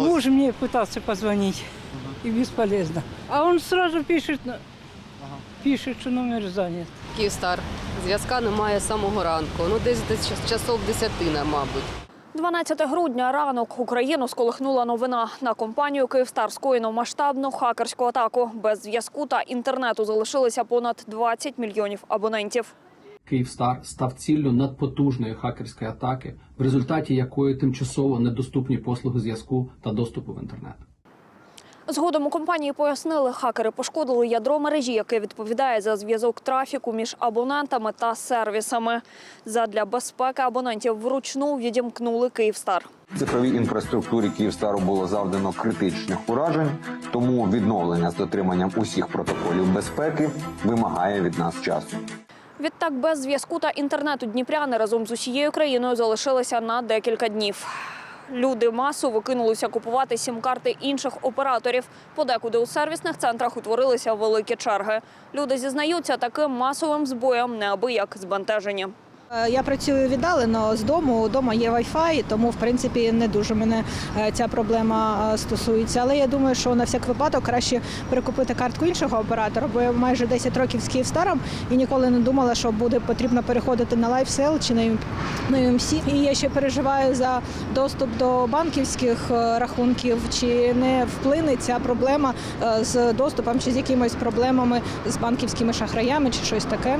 Муж мне пытался позвонить, и бесполезно. А он сразу пишет, на- пишет, что номер занят. Київстар. Зв'язка немає з самого ранку. Ну, десь десь час- часов десятина, мабуть. 12 грудня ранок Україну сколихнула новина. На компанію Київстар скоєно масштабну хакерську атаку. Без зв'язку та інтернету залишилися понад 20 мільйонів абонентів. Київстар став ціллю надпотужної хакерської атаки, в результаті якої тимчасово недоступні послуги зв'язку та доступу в інтернет. Згодом у компанії пояснили, хакери пошкодили ядро мережі, яке відповідає за зв'язок трафіку між абонентами та сервісами. Задля безпеки абонентів вручну відімкнули Київстар. Цифровій інфраструктурі Київстару було завдано критичних уражень, тому відновлення з дотриманням усіх протоколів безпеки вимагає від нас часу. Відтак, без зв'язку та інтернету дніпряни разом з усією країною залишилися на декілька днів. Люди масово кинулися купувати сім-карти інших операторів. Подекуди у сервісних центрах утворилися великі черги. Люди зізнаються, таким масовим збоєм неабияк збентежені. Е, Я працюю віддалено з дому. Удома є Wi-Fi, тому в принципі не дуже мене е, ця проблема е, стосується. Але я думаю, що на всяк випадок краще перекупити картку іншого оператора, бо я майже 10 років з Київстаром і ніколи не думала, що буде потрібно переходити на LifeSell чи на UMC. І я ще переживаю за доступ до банківських рахунків. Чи не вплине ця проблема з доступом, чи з якимись проблемами з банківськими шахраями, чи щось таке.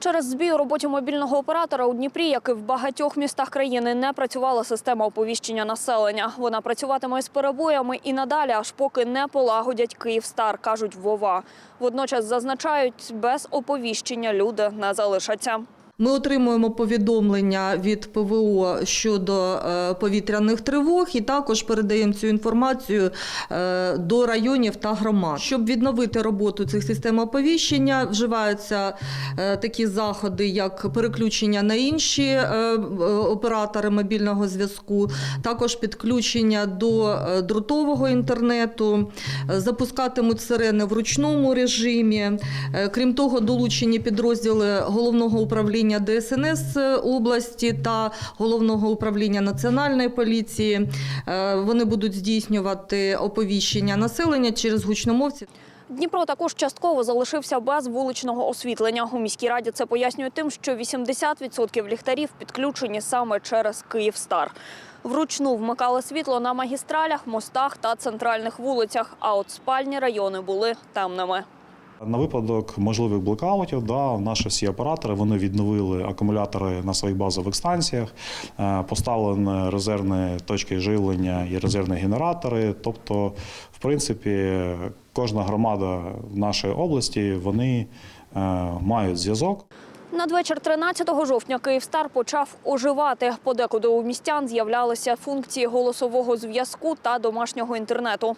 Через збій у роботі мобільного оператора у Дніпрі, як і в багатьох містах країни, не працювала система оповіщення населення. Вона працюватиме з перебоями і надалі, аж поки не полагодять Київстар, кажуть Вова. Водночас зазначають, без оповіщення люди не залишаться. Ми отримуємо повідомлення від ПВО щодо е, повітряних тривог і також передаємо цю інформацію е, до районів та громад. Щоб відновити роботу цих систем оповіщення, вживаються е, такі заходи, як переключення на інші оператори мобільного зв'язку, також підключення до дротового інтернету, запускатимуть сирени в ручному режимі. Крім того, долучені підрозділи головного управління ДСНС області та головного управління національної поліції. Е, Вони будуть здійснювати оповіщення населення через гучномовців. Дніпро також частково залишився без вуличного освітлення. У міській раді це пояснюють тим, що 80% ліхтарів підключені саме через Київстар. Вручну вмикали світло на магістралях, мостах та центральних вулицях. А от спальні райони були темними. На випадок можливих блокаутів, да, наші всі оператори вони відновили акумулятори на своїх базових станціях, е, поставлені резервні точки живлення і резервні генератори. Тобто, в принципі, кожна громада в нашій області вони е, мають зв'язок. Надвечір 13 жовтня Київстар почав оживати. Подекуди у містян з'являлися функції голосового зв'язку та домашнього інтернету.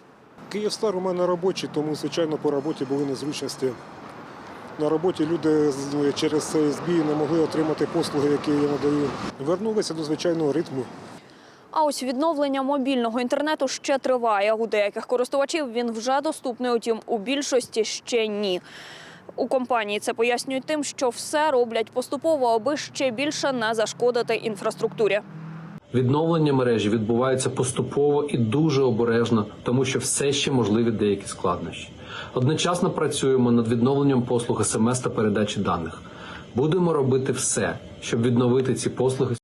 Київстар у мене робочий, тому звичайно по роботі були незручності. На роботі люди через збій не могли отримати послуги, які я надаю. Вернулися до звичайного ритму. А ось відновлення мобільного інтернету ще триває. У деяких користувачів він вже доступний, утім у більшості ще ні. У компанії це пояснюють тим, що все роблять поступово, аби ще більше не зашкодити інфраструктурі. Відновлення мережі відбувається поступово і дуже обережно, тому що все ще можливі деякі складнощі. Одночасно працюємо над відновленням послуг СМС та передачі даних. Будемо робити все, щоб відновити ці послуги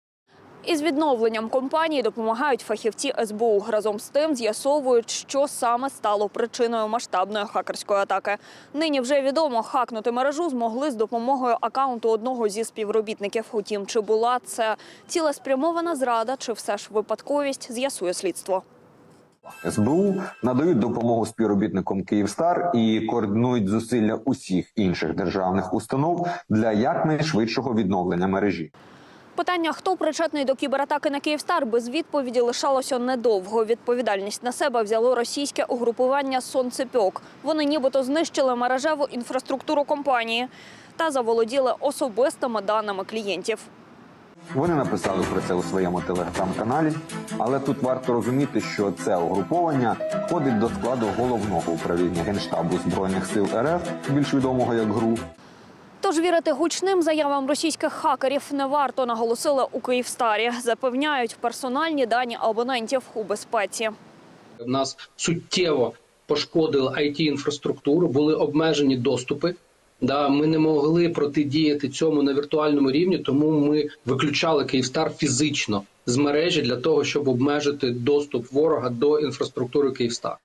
Із відновленням компанії допомагають фахівці СБУ. Разом з тим з'ясовують, що саме стало причиною масштабної хакерської атаки. Нині вже відомо, хакнути мережу змогли з допомогою акаунту одного зі співробітників. Утім, чи була це цілеспрямована зрада, чи все ж випадковість, з'ясує слідство. СБУ надають допомогу співробітникам Київстар і координують зусилля усіх інших державних установ для якнайшвидшого відновлення мережі. Питання, хто причетний до кібератаки на Київстар, без відповіді лишалося недовго. Відповідальність на себе взяло російське угрупування «Сонцепьок». Вони нібито знищили мережеву інфраструктуру компанії та заволоділи особистими даними клієнтів. Вони написали про це у своєму телеграм-каналі, але тут варто розуміти, що це угруповання входить до складу головного управління генштабу збройних сил РФ, більш відомого як ГРУ. Тож вірити гучним заявам російських хакерів не варто, наголосили у Київстарі. Запевняють, персональні дані абонентів у безпеці. В нас суттєво пошкодили it інфраструктуру, були обмежені доступи. Да, ми не могли протидіяти цьому на віртуальному рівні, тому ми виключали Київстар фізично з мережі для того, щоб обмежити доступ ворога до інфраструктури Київстар.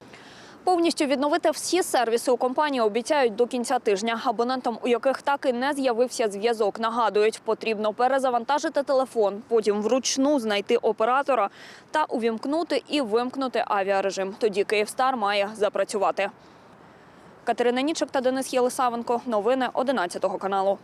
Повністю відновити всі сервіси у компанії обіцяють до кінця тижня. Абонентам, у яких так і не з'явився зв'язок, нагадують, потрібно перезавантажити телефон, потім вручну знайти оператора та увімкнути і вимкнути авіарежим. Тоді Київстар має запрацювати. Катерина Нічик та Денис Єлисавенко. Новини 11 каналу.